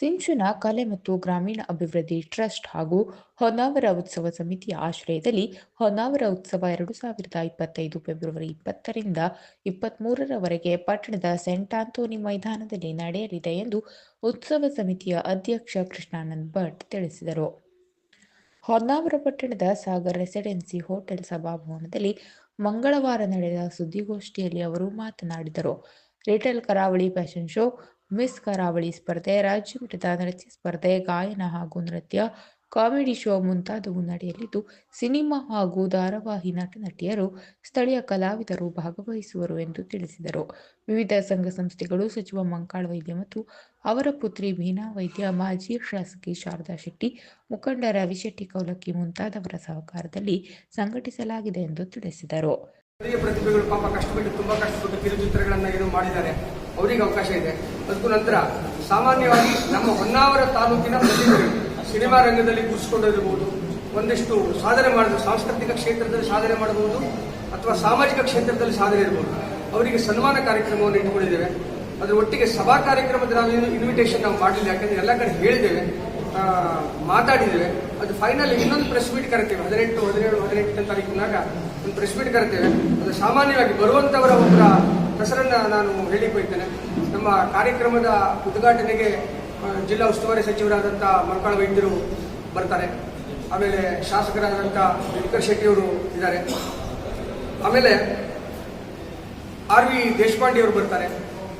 ಸಿಂಚನ ಕಲೆ ಮತ್ತು ಗ್ರಾಮೀಣ ಅಭಿವೃದ್ಧಿ ಟ್ರಸ್ಟ್ ಹಾಗೂ ಹೊನ್ನಾವರ ಉತ್ಸವ ಸಮಿತಿಯ ಆಶ್ರಯದಲ್ಲಿ ಹೊನ್ನಾವರ ಉತ್ಸವ ಎರಡು ಸಾವಿರದ ಇಪ್ಪತ್ತೈದು ಫೆಬ್ರವರಿ ಇಪ್ಪತ್ತರಿಂದ ಇಪ್ಪತ್ಮೂರರವರೆಗೆ ಪಟ್ಟಣದ ಸೆಂಟ್ ಆಂಥೋನಿ ಮೈದಾನದಲ್ಲಿ ನಡೆಯಲಿದೆ ಎಂದು ಉತ್ಸವ ಸಮಿತಿಯ ಅಧ್ಯಕ್ಷ ಕೃಷ್ಣಾನಂದ್ ಭಟ್ ತಿಳಿಸಿದರು. ಹೊನ್ನಾವರ ಪಟ್ಟಣದ ಸಾಗರ್ ರೆಸಿಡೆನ್ಸಿ ಹೋಟೆಲ್ ಸಭಾಭವನದಲ್ಲಿ ಮಂಗಳವಾರ ನಡೆದ ಸುದ್ದಿಗೋಷ್ಠಿಯಲ್ಲಿ ಅವರು ಮಾತನಾಡಿದರು. ರಿಟೇಲ್ ಕರಾವಳಿ ಫ್ಯಾಷನ್ ಶೋ ಮಿಸ್ ಕರಾವಳಿ ಸ್ಪರ್ಧೆ, ರಾಜ್ಯ ಮಟ್ಟದ ನೃತ್ಯ ಸ್ಪರ್ಧೆ, ಗಾಯನ ಹಾಗೂ ನೃತ್ಯ, ಕಾಮಿಡಿ ಶೋ ಮುಂತಾದವು ನಡೆಯಲಿದ್ದು, ಸಿನಿಮಾ ಹಾಗೂ ಧಾರಾವಾಹಿ ನಟ ನಟಿಯರು, ಸ್ಥಳೀಯ ಕಲಾವಿದರು ಭಾಗವಹಿಸುವರು ಎಂದು ತಿಳಿಸಿದರು. ವಿವಿಧ ಸಂಘ ಸಂಸ್ಥೆಗಳು ಸಚಿವ ಮಂಕಾಳ ವೈದ್ಯ ಮತ್ತು ಅವರ ಪುತ್ರಿ ಭೀನಾ ವೈದ್ಯ, ಮಾಜಿ ಶಾಸಕಿ ಶಾರದಾ ಶೆಟ್ಟಿ, ಮುಖಂಡ ರವಿಶೆಟ್ಟಿ ಕೌಲಕ್ಕಿ ಮುಂತಾದವರ ಸಹಕಾರದಲ್ಲಿ ಸಂಘಟಿಸಲಾಗಿದೆ ಎಂದು ತಿಳಿಸಿದರು. ಅವರಿಗೆ ಅವಕಾಶ ಇದೆ. ಅದಕ್ಕೂ ನಂತರ ಸಾಮಾನ್ಯವಾಗಿ ನಮ್ಮ ಹೊನ್ನಾವರ ತಾಲೂಕಿನ ಪ್ರತಿಭೆಗಳು ಸಿನಿಮಾ ರಂಗದಲ್ಲಿ ಗುರುಸಿಕೊಂಡಿರಬಹುದು ಒಂದಿಷ್ಟು ಸಾಧನೆ ಮಾಡಿದ ಸಾಂಸ್ಕೃತಿಕ ಕ್ಷೇತ್ರದಲ್ಲಿ ಸಾಧನೆ ಮಾಡಬಹುದು ಅಥವಾ ಸಾಮಾಜಿಕ ಕ್ಷೇತ್ರದಲ್ಲಿ ಸಾಧನೆ ಇರಬಹುದು. ಅವರಿಗೆ ಸನ್ಮಾನ ಕಾರ್ಯಕ್ರಮವನ್ನು ಇಟ್ಕೊಂಡಿದ್ದೇವೆ. ಅದರ ಒಟ್ಟಿಗೆ ಸಭಾ ಕಾರ್ಯಕ್ರಮದ ನಾವು ಇನ್ವಿಟೇಷನ್ ನಾವು ಮಾಡಲಿಲ್ಲ. ಯಾಕಂದ್ರೆ ಎಲ್ಲ ಕಡೆ ಹೇಳಿದ್ದೇವೆ. ಮಾತಾಡಿದ್ದೇವೆ. ಅದು ಫೈನಲ್ ಇನ್ನೊಂದು ಪ್ರೆಸ್ ಮೀಟ್ ಕರಿತೇವೆ. ಹದಿನೆಂಟು, ಹದಿನೇಳು, ಹದಿನೆಂಟನೇ ತಾರೀಕಿನಾಗ ಒಂದು ಪ್ರೆಸ್ ಮೀಟ್ ಕರಿತೇವೆ. ಅದು ಸಾಮಾನ್ಯವಾಗಿ ಬರುವಂತವರ ಒಬ್ಬರ ಹೆಸರನ್ನ ನಾನು ಹೇಳಿ ಹೋಗ್ತೇನೆ. ನಮ್ಮ ಕಾರ್ಯಕ್ರಮದ ಉದ್ಘಾಟನೆಗೆ ಜಿಲ್ಲಾ ಉಸ್ತುವಾರಿ ಸಚಿವರಾದಂಥ ಮಂಕಾಳ ವೈದ್ಯರು ಬರ್ತಾರೆ. ಆಮೇಲೆ ಶಾಸಕರಾದಂಥ ಶೆಟ್ಟಿ ಶೆಟ್ಟಿಯವರು ಇದ್ದಾರೆ. ಆಮೇಲೆ ಆರ್ ವಿ ದೇಶಪಾಂಡೆ ಅವರು ಬರ್ತಾರೆ.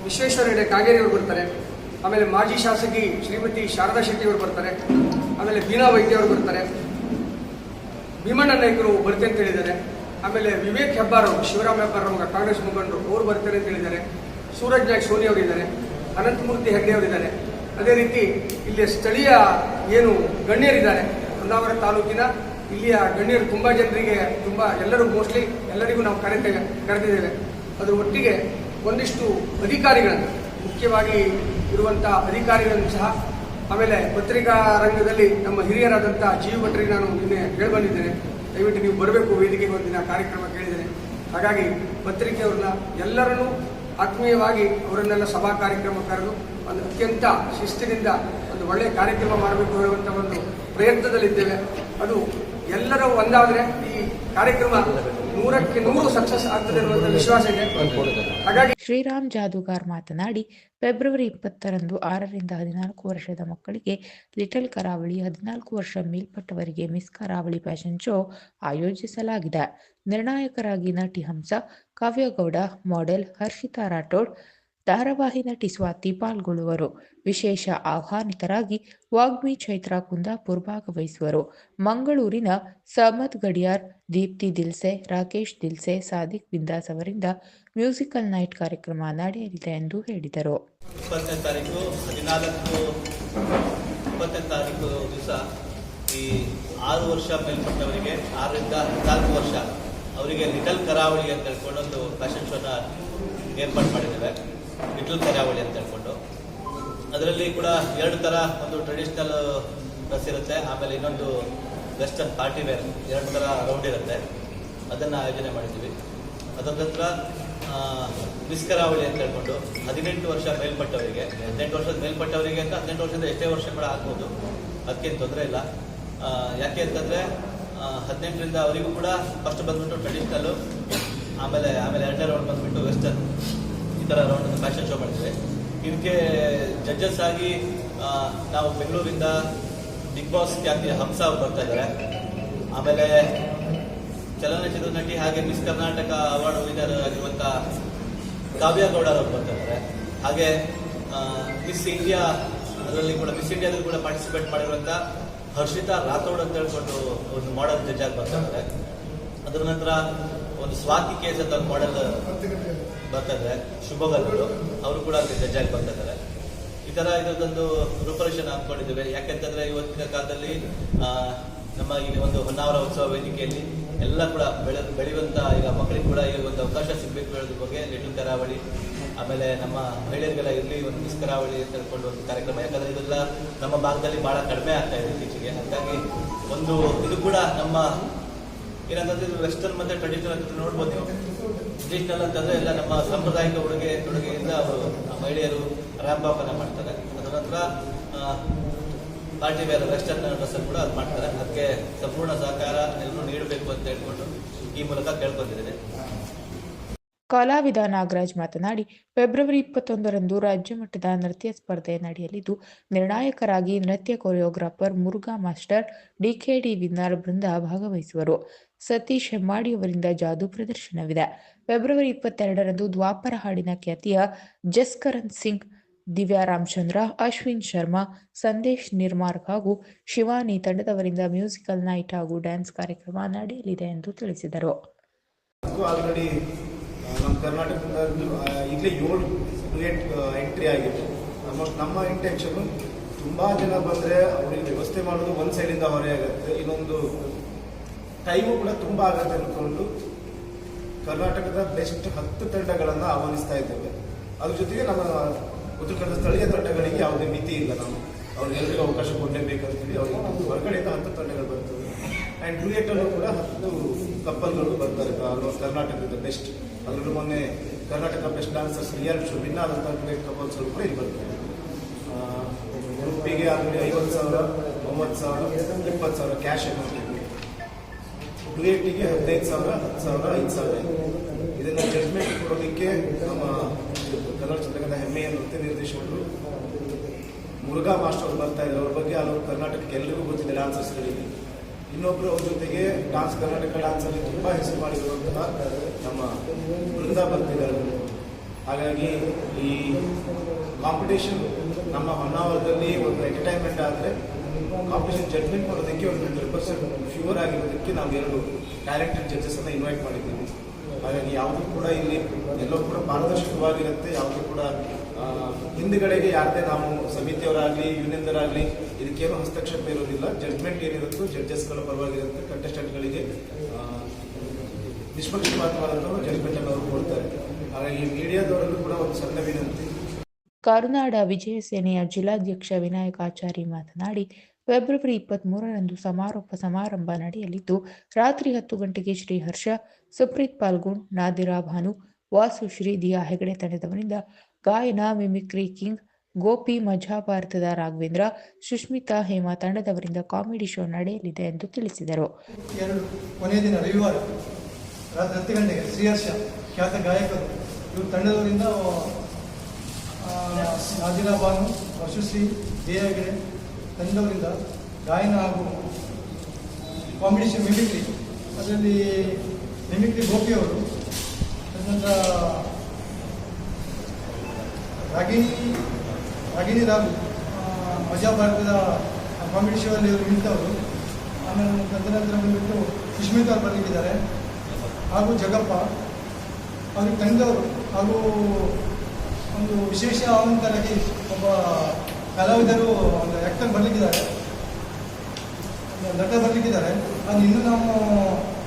ವಿಶ್ವೇಶ್ವರ ಹೆಗಡೆ ಕಾಗೇರಿ ಅವರು ಬರ್ತಾರೆ. ಆಮೇಲೆ ಮಾಜಿ ಶಾಸಕಿ ಶ್ರೀಮತಿ ಶಾರದಾ ಶೆಟ್ಟಿ ಅವರು ಬರ್ತಾರೆ. ಆಮೇಲೆ ಬೀನಾ ವೈದ್ಯ ಅವರು ಬರ್ತಾರೆ. ಭೀಮಣ್ಣ ನಾಯಕರು ಬರ್ತೆ ಅಂತ ಹೇಳಿದ್ದಾರೆ. ಆಮೇಲೆ ವಿವೇಕ್ ಹೆಬ್ಬಾರ್ ಅವರು, ಶಿವರಾಮ್ ಹೆಬ್ಬಾರ್ ಅವರು, ಕಾಂಗ್ರೆಸ್ ಮುಖಂಡರು, ಅವರು ಬರ್ತಾರೆ ಅಂತ ಹೇಳಿದ್ದಾರೆ. ಸೂರಜ್ ನಾಯ್ಕ್, ಸೋನಿ ಅವರಿದ್ದಾರೆ ಅನಂತಮೂರ್ತಿ ಹೆಗ್ಡೆ ಅವರಿದ್ದಾರೆ ಅದೇ ರೀತಿ ಇಲ್ಲಿ ಸ್ಥಳೀಯ ಏನು ಗಣ್ಯರಿದ್ದಾರೆ. ಹೊನ್ನಾವರ ತಾಲೂಕಿನ ಇಲ್ಲಿಯ ಗಣ್ಯರು ತುಂಬ ಜನರಿಗೆ ತುಂಬ ಎಲ್ಲರೂ ಮೋಸ್ಟ್ಲಿ ಎಲ್ಲರಿಗೂ ನಾವು ಕರೆತೇವೆ ಕರೆದಿದ್ದೇವೆ. ಅದರ ಒಟ್ಟಿಗೆ ಒಂದಿಷ್ಟು ಅಧಿಕಾರಿಗಳನ್ನು ಮುಖ್ಯವಾಗಿ ಇರುವಂತಹ ಅಧಿಕಾರಿಗಳನ್ನು ಸಹ ಆಮೇಲೆ ಪತ್ರಿಕಾ ರಂಗದಲ್ಲಿ ನಮ್ಮ ಹಿರಿಯರಾದಂಥ ಜೀವ ಭಟ್ರಿಗೆ ನಾನು ನಿನ್ನೆ ಹೇಳಿ ದಯವಿಟ್ಟು ನೀವು ಬರಬೇಕು, ವೇದಿಕೆಗೆ ಒಂದಿನ ಕಾರ್ಯಕ್ರಮ ಕೇಳಿದ್ದೇನೆ. ಹಾಗಾಗಿ ಪತ್ರಿಕೆಯವ್ರನ್ನ ಎಲ್ಲರನ್ನೂ ಆತ್ಮೀಯವಾಗಿ ಅವರನ್ನೆಲ್ಲ ಸಭಾ ಕಾರ್ಯಕ್ರಮ ಕರೆದು ಒಂದು ಅತ್ಯಂತ ಶಿಸ್ತಿನಿಂದ ಒಂದು ಒಳ್ಳೆಯ ಕಾರ್ಯಕ್ರಮ ಮಾಡಬೇಕು ಹೇಳುವಂಥ ಒಂದು ಪ್ರಯತ್ನದಲ್ಲಿದ್ದೇವೆ. ಅದು ಎಲ್ಲರೂ ಒಂದಾದರೆ ಈ ಕಾರ್ಯಕ್ರಮ ಶ್ರೀರಾಮ್ ಜಾದೂಗಾರ್ ಮಾತನಾಡಿ, ಫೆಬ್ರವರಿ ಇಪ್ಪತ್ತರಂದು ಆರರಿಂದ ಹದಿನಾಲ್ಕು ವರ್ಷದ ಮಕ್ಕಳಿಗೆ ಲಿಟಲ್ ಕರಾವಳಿ, ಹದಿನಾಲ್ಕು ವರ್ಷ ಮೇಲ್ಪಟ್ಟವರಿಗೆ ಮಿಸ್ ಕರಾವಳಿ ಫ್ಯಾಷನ್ ಶೋ ಆಯೋಜಿಸಲಾಗಿದೆ. ನಿರ್ಣಾಯಕರಾಗಿ ನಟಿ ಹಂಸ, ಕಾವ್ಯಗೌಡ, ಮಾಡೆಲ್ ಹರ್ಷಿತಾ ರಾಠೋಡ್ ಧಾರಾವಾಹಿ ನಟಿ ಸ್ವಾತಿ ಪಾಲ್ಗೊಳ್ಳುವರು. ವಿಶೇಷ ಆಹ್ವಾನಿತರಾಗಿ ವಾಗ್ಮಿ ಚೈತ್ರ ಕುಂದಾಪುರ್ ಭಾಗವಹಿಸುವರು ಮಂಗಳೂರಿನ ಸಮದ್ ಗಡಿಯಾರ್ ದೀಪ್ತಿ ದಿಲ್ಸೆ, ರಾಕೇಶ್ ದಿಲ್ಸೆ, ಸಾದಿಕ್ ಬಿಂದಾಸ್ ಅವರಿಂದ ಮ್ಯೂಸಿಕಲ್ ನೈಟ್ ಕಾರ್ಯಕ್ರಮ ನಡೆಯಲಿದೆ ಎಂದು ಹೇಳಿದರು. ಈ ಆರು ವರ್ಷ ಮೇಲ್ಪಟ್ಟವರಿಗೆ, ಆರರಿಂದ ಹದಿನಾಲ್ಕು ವರ್ಷ ಅವರಿಗೆ ಲಿಟಲ್ ಕರಾವಳಿ ಅಂತ ಹೇಳ್ಕೊಂಡು ಒಂದು ಫ್ಯಾಷನ್ ಶೋನ ಏರ್ಪಾಡು ಮಾಡಿದ್ದೇವೆ ಲಿಟಲ್ ಕರಾವಳಿ ಅಂತ ಹೇಳ್ಕೊಂಡು. ಅದರಲ್ಲಿ ಕೂಡ ಎರಡು ಥರ ಒಂದು ಟ್ರೆಡಿಷ್ನಲ್ ಡ್ರೆಸ್ ಇರುತ್ತೆ ಆಮೇಲೆ ಇನ್ನೊಂದು ವೆಸ್ಟರ್ನ್ ಪಾರ್ಟಿ ವೇರ್ ಎರಡು ಥರ ರೌಂಡ್ ಇರುತ್ತೆ. ಅದನ್ನು ಆಯೋಜನೆ ಮಾಡಿದ್ದೀವಿ ಅದರ ನಂತರ ಆ, ಮಿಸ್ ಕರಾವಳಿ ಅಂತ ಹೇಳ್ಕೊಂಡು ಹದಿನೆಂಟು ವರ್ಷ ಮೇಲ್ಪಟ್ಟವರಿಗೆ ಹದಿನೆಂಟು ವರ್ಷದ ಮೇಲ್ಪಟ್ಟವರಿಗೆ ಅಂತ ಹದಿನೆಂಟು ವರ್ಷದ ಎಷ್ಟೇ ವರ್ಷ ಕೂಡ ಆಗ್ಬೋದು. ಅದಕ್ಕೇನು ತೊಂದರೆ ಇಲ್ಲ. ಯಾಕೆ ಅಂತಂದರೆ ಹದಿನೆಂಟರಿಂದ ಅವರಿಗೂ ಕೂಡ ಫಸ್ಟ್ ಬಂದ್ಬಿಟ್ಟು ಟ್ರೆಡಿಷ್ನಲ್ಲು ಆಮೇಲೆ ಆಮೇಲೆ ಎರಡನೇ ರೌಂಡ್ ಬಂದ್ಬಿಟ್ಟು ವೆಸ್ಟರ್ನ್ ಈ ಅರೌಂಡ್ ಒಂದು ಫ್ಯಾಷನ್ ಶೋ ಮಾಡಿದ್ವಿ. ಇದಕ್ಕೆ ಜಡ್ಜಸ್ ಆಗಿ ನಾವು ಬೆಂಗಳೂರಿಂದ ಬಿಗ್ ಬಾಸ್ ಖ್ಯಾತಿ ಹಂಸ ಅವ್ರು ಬರ್ತಾ ಇದ್ದಾರೆ ಆಮೇಲೆ ಚಲನಚಿತ್ರ ನಟಿ ಹಾಗೆ ಮಿಸ್ ಕರ್ನಾಟಕ ಅವಾರ್ಡ್ ವಿನರ್ ಆಗಿರುವಂಥ ಕಾವ್ಯ ಗೌಡ ಅವರು ಬರ್ತಾ ಇದ್ದಾರೆ ಹಾಗೆ ಮಿಸ್ ಇಂಡಿಯಾ ಅದರಲ್ಲಿ ಕೂಡ ಮಿಸ್ ಇಂಡಿಯಾದಲ್ಲಿ ಕೂಡ ಪಾರ್ಟಿಸಿಪೇಟ್ ಮಾಡಿರುವಂಥ ಹರ್ಷಿತಾ ರಾಥೋಡ್ ಅಂತ ಹೇಳ್ಕೊಂಡು ಒಂದು ಮಾಡೆಲ್ ಜಡ್ಜ್ ಆಗಿ ಬರ್ತಾ ಇದ್ದಾರೆ ಅದರ ನಂತರ ಒಂದು ಸ್ವಾತಿ ಕೇಸ್ ಅಂತ ಮಾಡೆಲ್ ಬರ್ತಾ ಇದ್ದಾರೆ ಅವರು ಕೂಡ ಅಲ್ಲಿ ಜಡ್ಜ್ ಆಗಿ ಇದ್ದಾರೆ ಈ ತರ ಇದೊಂದು ರೂಪರೇಷನ್ ಹಾಕೊಂಡಿದ್ದೇವೆ ಯಾಕೆಂತಂದ್ರೆ ಇವತ್ತಿನ ಕಾಲದಲ್ಲಿ ನಮ್ಮ ಈ ಒಂದು ಹೊನ್ನಾವರ ಉತ್ಸವ ವೇದಿಕೆಯಲ್ಲಿ ಎಲ್ಲ ಕೂಡ ಬೆಳೆ, ಬೆಳೆಯುವಂತ ಈಗ ಮಕ್ಕಳಿಗೆ ಕೂಡ ಈ ಒಂದು ಅವಕಾಶ ಸಿಗಬೇಕು ಹೇಳೋದ್ರ ಬಗ್ಗೆ ಲಿಟಲ್ ಕರಾವಳಿ, ಆಮೇಲೆ ನಮ್ಮ ಮಹಿಳೆಯರಿಗೆಲ್ಲ ಇರಲಿ, ಒಂದು ಮಿಸ್ ಕರಾವಳಿ ಅಂತ ಹೇಳ್ಕೊಂಡು ಒಂದು ಕಾರ್ಯಕ್ರಮ. ಯಾಕಂದ್ರೆ ಇದೆಲ್ಲ ನಮ್ಮ ಭಾಗದಲ್ಲಿ ಬಹಳ ಕಡಿಮೆ ಆಗ್ತಾ ಇದೆ ಇತ್ತೀಚೆಗೆ. ಹಾಗಾಗಿ ಒಂದು ಇದು ಕೂಡ ನಮ್ಮ ಏನಂತಂದ್ರೆ ಇದು ವೆಸ್ಟರ್ನ್ ಮತ್ತೆ ಟ್ರೆಡಿಷನಲ್ ಅಂತ ನೋಡ್ಬೋದು ನೀವು. ಟ್ರೆಡಿಷನಲ್ ಅಂತಂದ್ರೆ ಎಲ್ಲ ನಮ್ಮ ಸಾಂಪ್ರದಾಯಿಕ ಉಡುಗೆ, ತೊಡುಗೆಯಿಂದ ಅವರು ಮಹಿಳೆಯರು ರ್ಯಾಂಪ್ ಅನ್ನ ಮಾಡ್ತಾರೆ. ಅದರ ನಂತರ ಪಾರ್ಟಿ ವೇರ್ ವೆಸ್ಟರ್ನ್ ಡ್ರೆಸ್ ಕೂಡ ಅದು ಮಾಡ್ತಾರೆ. ಅದಕ್ಕೆ ಸಂಪೂರ್ಣ ಸಹಕಾರ ಎಲ್ಲರೂ ನೀಡಬೇಕು ಅಂತ ಹೇಳ್ಕೊಂಡು ಈ ಮೂಲಕ ಕೇಳ್ಕೊಂಡಿದ್ದೇನೆ. ಕಲಾವಿದ ನಾಗರಾಜ್ ಮಾತನಾಡಿ, ಫೆಬ್ರವರಿ ಇಪ್ಪತ್ತೊಂದರಂದು ರಾಜ್ಯ ಮಟ್ಟದ ನೃತ್ಯ ಸ್ಪರ್ಧೆ ನಡೆಯಲಿದ್ದು, ನಿರ್ಣಾಯಕರಾಗಿ ನೃತ್ಯ choreographer Muruga master DKD winner Brinda ಭಾಗವಹಿಸುವರು. ಸತೀಶ್ ಹೆಮ್ಮಾಡಿ ಅವರಿಂದ ಜಾದೂ ಪ್ರದರ್ಶನವಿದೆ. ಫೆಬ್ರವರಿ ಇಪ್ಪತ್ತೆರಡರಂದು ದ್ವಾಪರ ಹಾಡಿನ ಖ್ಯಾತಿಯ ಜಸ್ಕರಣ್ ಸಿಂಗ್, ದಿವ್ಯಾ ರಾಮಚಂದ್ರ, ಅಶ್ವಿನ್ ಶರ್ಮಾ, ಸಂದೇಶ್ ನಿರ್ಮಾರ್ಕ್ ಹಾಗೂ ಶಿವಾನಿ ತಂಡದವರಿಂದ ಮ್ಯೂಸಿಕಲ್ ನೈಟ್ ಹಾಗೂ ಡ್ಯಾನ್ಸ್ ಕಾರ್ಯಕ್ರಮ ನಡೆಯಲಿದೆ ಎಂದು ತಿಳಿಸಿದರು. ಆಲ್ರೆಡಿ ನಮ್ಮ ಕರ್ನಾಟಕದಿಂದ ಈಗಲೇ ಏಳು ಡುಯೆಟ್ ಎಂಟ್ರಿ ಆಗಿದೆ ನಮ್ಮ ನಮ್ಮ ಇಂಟೆನ್ಷನ್ ತುಂಬ ಜನ ಬಂದ್ರೆ ಅವರಿಗೆ ವ್ಯವಸ್ಥೆ ಮಾಡೋದು ಒಂದು ಸೈಡಿಂದ ಹೊರೆ ಆಗುತ್ತೆ. ಇನ್ನೊಂದು ಟೈಮು ಕೂಡ ತುಂಬ ಆಗುತ್ತೆ ಅಂದ್ಕೊಂಡು ಕರ್ನಾಟಕದ ಬೆಸ್ಟ್ ಹತ್ತು ತಂಡಗಳನ್ನು ಆಹ್ವಾನಿಸ್ತಾ ಇದ್ದೇವೆ. ಅದ್ರ ಜೊತೆಗೆ ನಮ್ಮ ಉತ್ತರ ಕನ್ನಡ ಸ್ಥಳೀಯ ತಂಡಗಳಿಗೆ ಯಾವುದೇ ಮಿತಿ ಇಲ್ಲ ನಾವು. ಅವ್ರಿಗೆಲ್ಲರಿಗೂ ಅವಕಾಶ ಕೊಡಲೇಬೇಕಂತೇಳಿ ಅವ್ರಿಗೆ ಹೊರಗಡೆಯಿಂದ ಹತ್ತು ತಂಡಗಳು ಬರ್ತವೆ. ಆ್ಯಂಡ್ ಡುಯೆಟಲ್ಲೂ ಕೂಡ ಹತ್ತು ಕಪ್ಪಲ್ಗಳು ಬರ್ತಾರೆ. ಕರ್ನಾಟಕದ ಬೆಸ್ಟ್ ಅದರಲ್ಲೂ ಮೊನ್ನೆ Karnataka best dancers real show win ಆದಂಥ ಡುಯೆಟ್ ಕಪಲ್ಸ್ಗಳು ಕೂಡ ಇಲ್ಲಿ ಬರ್ತವೆ ಉಡುಪಿಗೆ ಆಗಲಿ ಐವತ್ತು ಸಾವಿರ, ಒಂಬತ್ತು ಸಾವಿರ, ಇಪ್ಪತ್ತು ಸಾವಿರ ಕ್ಯಾಶ್ ಅಮೌಂಟ್ ಡುಯೆಟ್ಟಿಗೆ ಹದಿನೈದು ಸಾವಿರ, ಹತ್ತು ಸಾವಿರ, ಐದು ಸಾವಿರ ಇದನ್ನು ಜಡ್ಜ್ಮೆಂಟ್ ಕೊಡೋದಕ್ಕೆ ನಮ್ಮ ಕನ್ನಡ ಚಿತ್ರರಂಗದ ಹೆಮ್ಮೆಯ ನೃತ್ಯ ನಿರ್ದೇಶಕರು ಮುರುಘಾ ಮಾಸ್ಟರ್ ಬರ್ತಾ ಇದ್ದಾರೆ. ಅವ್ರ ಬಗ್ಗೆ ಅಲ್ಲೂ ಕರ್ನಾಟಕಕ್ಕೆ ಎಲ್ಲರಿಗೂ ಗೊತ್ತಿದೆ ಡಾನ್ಸರ್ಸ್ಗಳಿಗೆ ಇನ್ನೊಬ್ರು ಅವ್ರ ಜೊತೆಗೆ ಡಾನ್ಸ್ ಕರ್ನಾಟಕ ಡಾನ್ಸ್ ತುಂಬ ತುಂಬಾ ಹೆಸರು ಮಾಡಿರುವಂತಹ ನಮ್ಮ ವೃಂದ ಬರ್ತಿದ್ದಾರೆ. ಹಾಗಾಗಿ ಈ ಕಾಂಪಿಟೇಷನ್ ನಮ್ಮ ಹೊನ್ನಾವರದಲ್ಲಿ ಒಂದು ಎಂಟರ್ಟೈನ್ಮೆಂಟ್ ಆದರೆ ಕಾಂಪಿಟೇಷನ್ ಜಡ್ಜ್ಮೆಂಟ್ ಮಾಡೋದಕ್ಕೆ ಒಂದು ಹಂಡ್ರೆಡ್ ಪರ್ಸೆಂಟ್ ಫ್ಯೂರ್ ಆಗಿರೋದಕ್ಕೆ ನಾವು ಎರಡು ಡೈರೆಕ್ಟರ್ ಜಡ್ಜಸ್ ಅನ್ನ ಇನ್ವೈಟ್ ಮಾಡಿದ್ದೀವಿ. ಹಾಗಾಗಿ ಯಾವುದೂ ಕೂಡ ಇಲ್ಲಿ ಎಲ್ಲೋ ಕೂಡ ಪಾರದರ್ಶಕವಾಗಿರುತ್ತೆ, ಯಾವುದೂ ಕೂಡ ಹಿಂದುಗಡೆಗೆ ಯಾರದೇ ನಾವು ಸಮಿತಿಯವರಾಗಲಿ ಯೂನಿಯನ್ದರಾಗಲಿ ಇದಕ್ಕೇನು ಹಸ್ತಕ್ಷೇಪ ಇರೋದಿಲ್ಲ. ಜಡ್ಜ್ಮೆಂಟ್ ಏನಿರುತ್ತೋ ಜಡ್ಜಸ್ಗಳ ಪರವಾಗಿರುತ್ತೆ ಕಂಟೆಸ್ಟೆಂಟ್ಗಳಿಗೆ ನಿಷ್ಪಕ್ಷಪಾತವಾದಂತಹ ಜಡ್ಜ್ಮೆಂಟ್ ಅವರು ಕೊಡ್ತಾರೆ. ಹಾಗಾಗಿ ಮೀಡಿಯಾದವರಲ್ಲೂ ಕೂಡ ಒಂದು ಸಣ್ಣ ವಿನಂತಿ. ಕರುನಾಡ ವಿಜಯ ಸೇನೆಯ ಜಿಲ್ಲಾಧ್ಯಕ್ಷ ವಿನಾಯಕಾಚಾರಿ ಮಾತನಾಡಿ ಫೆಬ್ರವರಿ ಇಪ್ಪತ್ತ್ ಮೂರರಂದು ಸಮಾರೋಪ ಸಮಾರಂಭ ನಡೆಯಲಿದ್ದು, ರಾತ್ರಿ ಹತ್ತು ಗಂಟೆಗೆ ಶ್ರೀ ಹರ್ಷ, ಸುಪ್ರೀತ್ ಪಾಲ್ಗುಣ್ ನಾದಿರಾ ಭಾನು, ವಾಸು, ಶ್ರೀ ದಿಯಾ ಹೆಗಡೆ ತಂಡದವರಿಂದ ಗಾಯನ, ಮಿಮಿಕ್ರಿ, ಕಿಂಗ್, ಗೋಪಿ ಮಜಾ ಭಾರತದ ರಾಘವೇಂದ್ರ, ಸುಷ್ಮಿತಾ ಹೇಮಾ ತಂಡದವರಿಂದ ಕಾಮಿಡಿ ಶೋ ನಡೆಯಲಿದೆ ಎಂದು ತಿಳಿಸಿದರು. ದಿನ ರಾತ್ರಿ ಹತ್ತು ಗಂಟೆಗೆ ಶ್ರೀಹರ್ಷ ಖ್ಯಾತ ಗಾಯಕರು ತಂಡದವರಿಂದ ವಶುಶ್ರೀ ಹೆಗಡೆ ತಂಡದವರಿಂದ ಗಾಯನ ಹಾಗೂ ಕಾಂಪಿಟೇಷನ್ ಮಿಮಿಕ್ರಿ ಅದರಲ್ಲಿ ಮಿಮಿಕ್ರಿ ಗೋಪಿ ಅವರು ತದನಂತರ ರಾಗಿಣಿ ರಾಗಿಣಿ ರಾಘು ಮಜಾ ಭಾರತದ ಅಲ್ಲಿ ಇವರು ನಿಂತವರು. ಆಮೇಲೆ ತದನಂತರ ಬಂದುಬಿಟ್ಟು ಸುಷ್ಮಿತಾ ಅವರು ಬರಲಿಕ್ಕಿದ್ದಾರೆ ಹಾಗೂ ಜಗಪ್ಪ, ಅವ್ರಿಗೆ ತಂದವರು, ಹಾಗೂ ಒಂದು ವಿಶೇಷ ಆಮಂತ್ರಣಕ್ಕೆ ಒಬ್ಬ ಕಲಾವಿದರು, ಒಂದು ಆ್ಯಕ್ಟರ್ ಬರಲಿಕ್ಕಿದ್ದಾರೆ. ಲೆಟರ್ ಬರಲಿಕ್ಕಿದ್ದಾರೆ. ಅದು ಇನ್ನೂ ನಾವು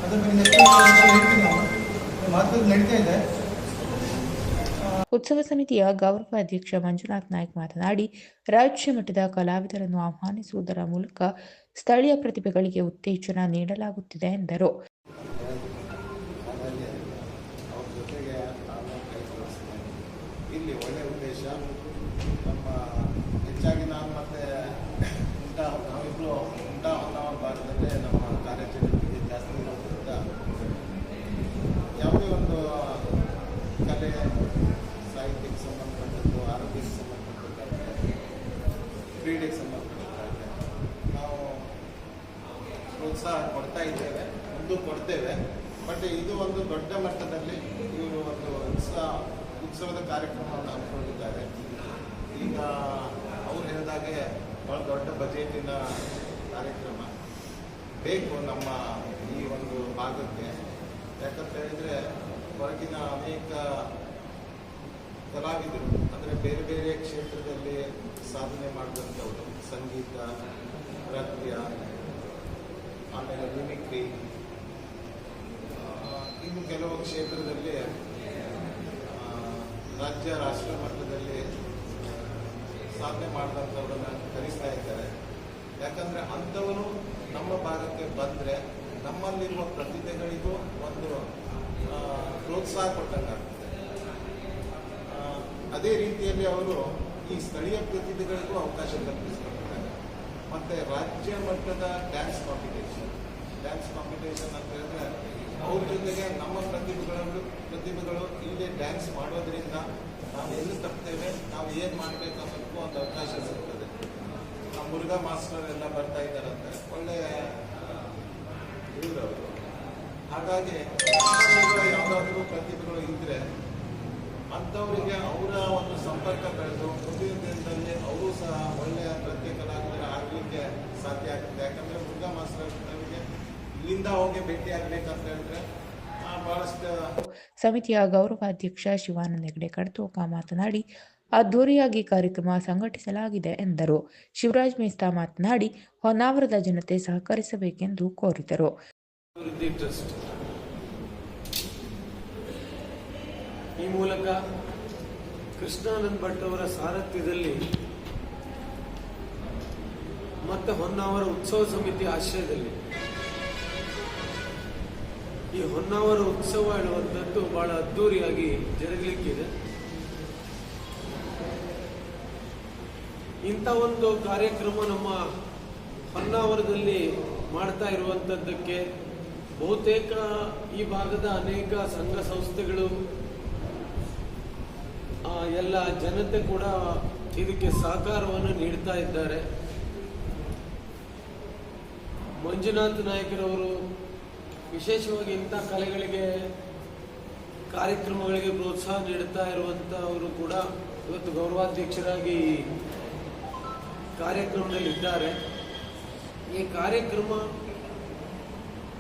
ಅದ್ರ ಬಗ್ಗೆ ಹೇಳ್ತೀವಿ ನಾವು. ಮಾತುಕತೆ ನಡೀತಾ ಇದೆ. ಉತ್ಸವ ಸಮಿತಿಯ ಗೌರವ ಅಧ್ಯಕ್ಷ ಮಂಜುನಾಥ್ ನಾಯ್ಕ್ ಮಾತನಾಡಿ, ರಾಜ್ಯ ಮಟ್ಟದ ಕಲಾವಿದರನ್ನು ಆಹ್ವಾನಿಸುವುದರ ಮೂಲಕ ಸ್ಥಳೀಯ ಪ್ರತಿಭೆಗಳಿಗೆ ಉತ್ತೇಜನ ನೀಡಲಾಗುತ್ತಿದೆ ಎಂದರು ಹಾಗಾಗಿ ಅವ್ರ ಜೊತೆಗೆ ನಾನು ಕೈ ಜೋಡಿಸ್ತೇನೆ ಇಲ್ಲಿ ಒಳ್ಳೆಯ ಉದ್ದೇಶ ನಮ್ಮ ಹೆಚ್ಚಾಗಿ ನಾನು ಮತ್ತೆ ಉಂಟಾ ನಾವಿಬ್ಬರು ಉಂಟಾ ಹೊನ್ನಾವ ಭಾಗದಲ್ಲೇ ನಮ್ಮ ಕಾರ್ಯಾಚರಣೆಗೆ ಜಾಸ್ತಿ ಇರೋದ್ರಿಂದ ಯಾವುದೇ ಒಂದು ಕಲೆ ಸಾಹಿತ್ಯಕ್ಕೆ ಸಂಬಂಧಪಟ್ಟದ್ದು ಆರೋಗ್ಯಕ್ಕೆ ಸಂಬಂಧಪಟ್ಟಂತೆ ಕ್ರೀಡೆಗೆ ಸಂಬಂಧಪಟ್ಟಂತೆ ನಾವು ಪ್ರೋತ್ಸಾಹ ಕೊಡ್ತಾ ಇದ್ದೇವೆ ಮುಂದೆ ಕೊಡ್ತೇವೆ ಬಟ್ ಇದು ಒಂದು ದೊಡ್ಡ ಮಟ್ಟದಲ್ಲಿ ಇವರು ಒಂದು ಉತ್ಸವ ಉತ್ಸವದ ಕಾರ್ಯಕ್ರಮವನ್ನು ಹಮ್ಮಿಕೊಂಡಿದ್ದಾರೆ ಈಗ ಅವ್ರು ಹೇಳಿದಾಗೆ ಬಹಳ ದೊಡ್ಡ ಬಜೆಟಿನ ಕಾರ್ಯಕ್ರಮ. ಬೇಕು ನಮ್ಮ ಈ ಒಂದು ಭಾಗಕ್ಕೆ. ಯಾಕಂತ ಹೇಳಿದರೆ ಹೊರಗಿನ ಅನೇಕ ಕಲಾವಿದರು, ಅಂದರೆ ಬೇರೆ ಬೇರೆ ಕ್ಷೇತ್ರದಲ್ಲಿ ಸಾಧನೆ ಮಾಡಿದಂಥವರು ಸಂಗೀತ, ನೃತ್ಯ, ಆಮೇಲೆ ಮಿಮಿಕ್ರಿ. ಇನ್ನು ಕೆಲವು ಕ್ಷೇತ್ರದಲ್ಲಿ ರಾಜ್ಯ, ರಾಷ್ಟ್ರ ಮಟ್ಟದಲ್ಲಿ ಸಾಧನೆ ಮಾಡಿದಂಥವ್ರನ್ನ ಕರೆಸ್ತಾ ಇದ್ದಾರೆ. ಯಾಕಂದ್ರೆ ಅಂಥವರು ನಮ್ಮ ಭಾಗಕ್ಕೆ ಬಂದರೆ ನಮ್ಮಲ್ಲಿರುವ ಪ್ರತಿಭೆಗಳಿಗೂ ಒಂದು ಪ್ರೋತ್ಸಾಹ ಕೊಟ್ಟಂಗಾಗ್ತದೆ ಅದೇ ರೀತಿಯಲ್ಲಿ ಅವರು ಈ ಸ್ಥಳೀಯ ಪ್ರತಿಭೆಗಳಿಗೂ ಅವಕಾಶ ಕಲ್ಪಿಸ್ಕೊಳ್ತಾರೆ ಮತ್ತು ರಾಜ್ಯ ಮಟ್ಟದ ಡ್ಯಾನ್ಸ್ ಕಾಂಪಿಟೇಷನ್. ಡ್ಯಾನ್ಸ್ ಕಾಂಪಿಟೇಷನ್ ಅಂತ ಹೇಳಿದ್ರೆ ಅವ್ರ ಜೊತೆಗೆ ನಮ್ಮ ಪ್ರತಿಭೆಗಳು ಪ್ರತಿಭೆಗಳು ಇಲ್ಲಿ ಡ್ಯಾನ್ಸ್ ಮಾಡೋದ್ರಿಂದ ನಾವು ಎಲ್ಲಿ ತಪ್ತೇವೆ ನಾವು ಏನು ಮಾಡಬೇಕು ಅನ್ನೋದಕ್ಕೂ ಒಂದು ಅವಕಾಶ ಸಿಗ್ತದೆ. ನಮ್ಮ ಮುರುಘಾ ಮಾಸ್ಟರ್ ಎಲ್ಲ ಬರ್ತಾ ಇದ್ದಾರಂತೆ. ಒಳ್ಳೆ ಹಾಗಾಗಿ ಯಾವುದಾದ್ರೂ ಪ್ರತಿಭೆಗಳು ಇದ್ರೆ ಅಂಥವರಿಗೆ ಅವರ ಒಂದು ಸಂಪರ್ಕ ಬೆಳೆದು ಮುಂದಿನ ದಿನದಲ್ಲಿ ಅವರು ಸಹ ಒಳ್ಳೆಯ ನೃತ್ಯ ಕಲಾವಿದರ ಆಗಲಿಕ್ಕೆ ಸಾಧ್ಯ ಆಗುತ್ತೆ. ಯಾಕಂದ್ರೆ ಮುರುಘಾ ಮಾಸ್ಟರ್ ಅವರಿಗೆ ಇಲ್ಲಿಂದ ಹೋಗಿ ಭೇಟಿ ಆಗ್ಬೇಕಂತ ಹೇಳಿದ್ರೆ ಆ, ಬಹಳಷ್ಟು ಸಮಿತಿಯ ಗೌರವಾಧ್ಯಕ್ಷ ಶಿವಾನಂದ ಹೆಗಡೆ ಕಡ್ತೋಕ ಮಾತನಾಡಿ ಅದ್ದೂರಿಯಾಗಿ ಕಾರ್ಯಕ್ರಮ ಸಂಘಟಿಸಲಾಗಿದೆ ಎಂದರು. ಶಿವರಾಜ್ ಮೇಸ್ತಾ ಮಾತನಾಡಿ, ಹೊನ್ನಾವರದ ಜನತೆ ಸಹಕರಿಸಬೇಕೆಂದು ಕೋರಿದರು. ಈ ಮೂಲಕ ಕೃಷ್ಣಾನಂದ್ ಭಟ್ ಅವರ ಸಾರಥ್ಯದಲ್ಲಿ ಮತ್ತು ಹೊನ್ನಾವರ ಉತ್ಸವ ಸಮಿತಿ ಆಶ್ರಯದಲ್ಲಿ ಈ ಹೊನ್ನಾವರ ಉತ್ಸವ ಹೇಳುವಂಥದ್ದು ಬಹಳ ಅದ್ದೂರಿಯಾಗಿ ಜರುಗಲಿಕ್ಕಿದೆ. ಇಂಥ ಒಂದು ಕಾರ್ಯಕ್ರಮ ನಮ್ಮ ಹೊನ್ನಾವರದಲ್ಲಿ ಮಾಡ್ತಾ ಇರುವಂಥದ್ದಕ್ಕೆ ಬಹುತೇಕ ಈ ಭಾಗದ ಅನೇಕ ಸಂಘ ಸಂಸ್ಥೆಗಳು ಎಲ್ಲ ಜನತೆ ಕೂಡ ಇದಕ್ಕೆ ಸಹಕಾರವನ್ನು ನೀಡ್ತಾ ಇದ್ದಾರೆ. ಮಂಜುನಾಥ್ ನಾಯಕರವರು ವಿಶೇಷವಾಗಿ ಇಂಥ ಕಲೆಗಳಿಗೆ, ಕಾರ್ಯಕ್ರಮಗಳಿಗೆ ಪ್ರೋತ್ಸಾಹ ನೀಡುತ್ತಾ ಇರುವಂಥವರು ಕೂಡ ಇವತ್ತು ಗೌರವಾಧ್ಯಕ್ಷರಾಗಿ ಈ ಕಾರ್ಯಕ್ರಮದಲ್ಲಿ ಇದ್ದಾರೆ ಈ ಕಾರ್ಯಕ್ರಮ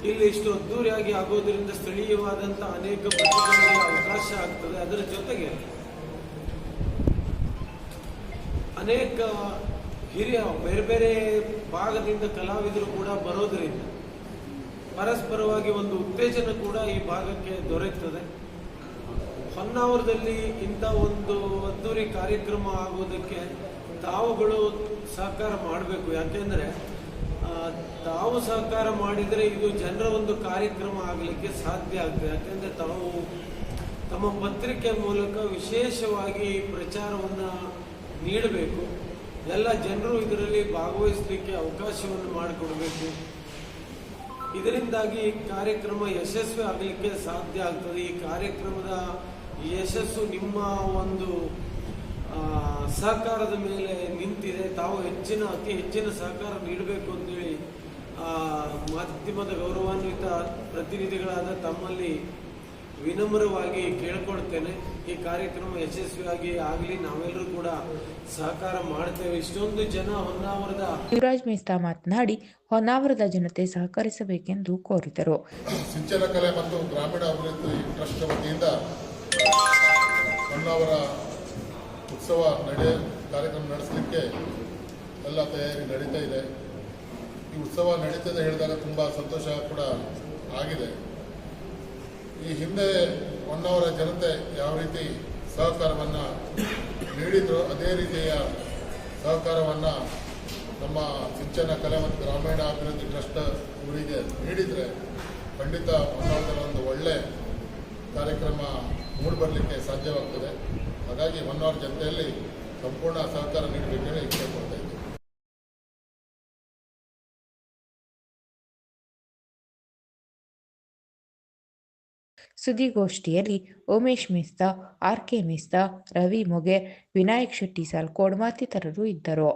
ಇಲ್ಲಿ ಇಷ್ಟು ಅದ್ದೂರಿಯಾಗಿ ಆಗೋದ್ರಿಂದ ಸ್ಥಳೀಯವಾದಂಥ ಅನೇಕ ಪ್ರತಿಭೆಗಳಿಗೆ ಅವಕಾಶ ಆಗ್ತದೆ. ಅದರ ಜೊತೆಗೆ ಅನೇಕ ಹಿರಿಯ, ಬೇರೆ ಬೇರೆ ಭಾಗದಿಂದ ಕಲಾವಿದರು ಕೂಡ ಬರೋದರಿಂದ ಪರಸ್ಪರವಾಗಿ ಒಂದು ಉತ್ತೇಜನ ಕೂಡ ಈ ಭಾಗಕ್ಕೆ ದೊರೆಯುತ್ತದೆ. ಹೊನ್ನಾವರದಲ್ಲಿ ಇಂಥ ಒಂದು ಅದ್ದೂರಿ ಕಾರ್ಯಕ್ರಮ ಆಗೋದಕ್ಕೆ ತಾವುಗಳು ಸಹಕಾರ ಮಾಡಬೇಕು. ಯಾಕೆಂದರೆ ತಾವು ಸಹಕಾರ ಮಾಡಿದರೆ ಇದು ಜನರ ಒಂದು ಕಾರ್ಯಕ್ರಮ ಆಗಲಿಕ್ಕೆ ಸಾಧ್ಯ ಆಗ್ತದೆ. ಯಾಕೆಂದರೆ ತಾವು ತಮ್ಮ ಪತ್ರಿಕೆ ಮೂಲಕ ವಿಶೇಷವಾಗಿ ಪ್ರಚಾರವನ್ನು ನೀಡಬೇಕು. ಎಲ್ಲ ಜನರು ಇದರಲ್ಲಿ ಭಾಗವಹಿಸಲಿಕ್ಕೆ ಅವಕಾಶವನ್ನು ಮಾಡಿಕೊಡಬೇಕು. ಇದರಿಂದಾಗಿ ಕಾರ್ಯಕ್ರಮ ಯಶಸ್ವಿ ಆಗಲಿಕ್ಕೆ ಸಾಧ್ಯ ಆಗ್ತದೆ. ಈ ಕಾರ್ಯಕ್ರಮದ ಯಶಸ್ಸು ನಿಮ್ಮ ಒಂದು ಸಹಕಾರದ ಮೇಲೆ ನಿಂತಿದೆ. ತಾವು ಹೆಚ್ಚಿನ ಅತಿ ಹೆಚ್ಚಿನ ಸಹಕಾರ ನೀಡಬೇಕು ಅಂತೇಳಿ ಆ, ಮಾಧ್ಯಮದ ಗೌರವಾನ್ವಿತ ಪ್ರತಿನಿಧಿಗಳಾದ ತಮ್ಮಲ್ಲಿ ವಿನಮ್ರವಾಗಿ ಕೇಳ್ಕೊಳ್ತೇನೆ. ಈ ಕಾರ್ಯಕ್ರಮ ಯಶಸ್ವಿಯಾಗಿ ಆಗಲಿ ನಾವೆಲ್ಲರೂ ಕೂಡ ಸಹಕಾರ ಮಾಡ್ತೇವೆ. ಇಷ್ಟೊಂದು ಜನ ಹೊನ್ನಾವರದ ಶಿವರಾಜ್ ಮೇಸ್ತಾ ಮಾತನಾಡಿ ಹೊನ್ನಾವರದ ಜನತೆ ಸಹಕರಿಸಬೇಕೆಂದು ಕೋರಿದರು. ಸಿಂಚನ ಕಲೆ ಮತ್ತು ಗ್ರಾಮೀಣ ಅಭಿವೃದ್ಧಿ ಟ್ರಸ್ಟ್ ವತಿಯಿಂದ ಹೊನ್ನಾವರ ಉತ್ಸವ ನಡೆ, ಕಾರ್ಯಕ್ರಮ ನಡೆಸಲಿಕ್ಕೆ ಎಲ್ಲ ತಯಾರಿ ನಡೀತಾ ಇದೆ. ಈ ಉತ್ಸವ ನಡೀತದೆ ಹೇಳಿದಾಗ ತುಂಬ ಸಂತೋಷ ಕೂಡ ಆಗಿದೆ. ಈ ಹಿಂದೆ ಹೊನ್ನಾವರ ಜನತೆ ಯಾವ ರೀತಿ ಸಹಕಾರವನ್ನು ನೀಡಿದ್ರು ಅದೇ ರೀತಿಯ ಸಹಕಾರವನ್ನು ನಮ್ಮ ಸಿಂಚನ ಕಲೆ ಮತ್ತು ಗ್ರಾಮೀಣ ಅಭಿವೃದ್ಧಿ ಟ್ರಸ್ಟ್ ಇವರಿಗೆ ನೀಡಿದರೆ ಖಂಡಿತ ಹೊನ್ನಾವರದಲ್ಲಿ ಒಂದು ಒಳ್ಳೆ ಕಾರ್ಯಕ್ರಮ ಮೂಡಿಬರಲಿಕ್ಕೆ ಸಾಧ್ಯವಾಗ್ತದೆ. ಹಾಗಾಗಿ ಹೊನ್ನಾವರ ಜನತೆಯಲ್ಲಿ ಸಂಪೂರ್ಣ ಸಹಕಾರ ನೀಡಬೇಕೆಂದು ಕೇಳ್ಕೊಳ್ತಾ ಇದ್ದೇವೆ ಸುದ್ದಿಗೋಷ್ಠಿಯಲ್ಲಿ ಉಮೇಶ್ ಮಿಸ್ತಾ, ಆರ್ ಕೆ ಮಿಸ್ತಾ, ರವಿ ಮೊಗೆ, ವಿನಾಯಕ್ ಶೆಟ್ಟಿ ಸಾಲ್ಕೋಡ್ ಮತ್ತಿತರರು ಇದ್ದರು.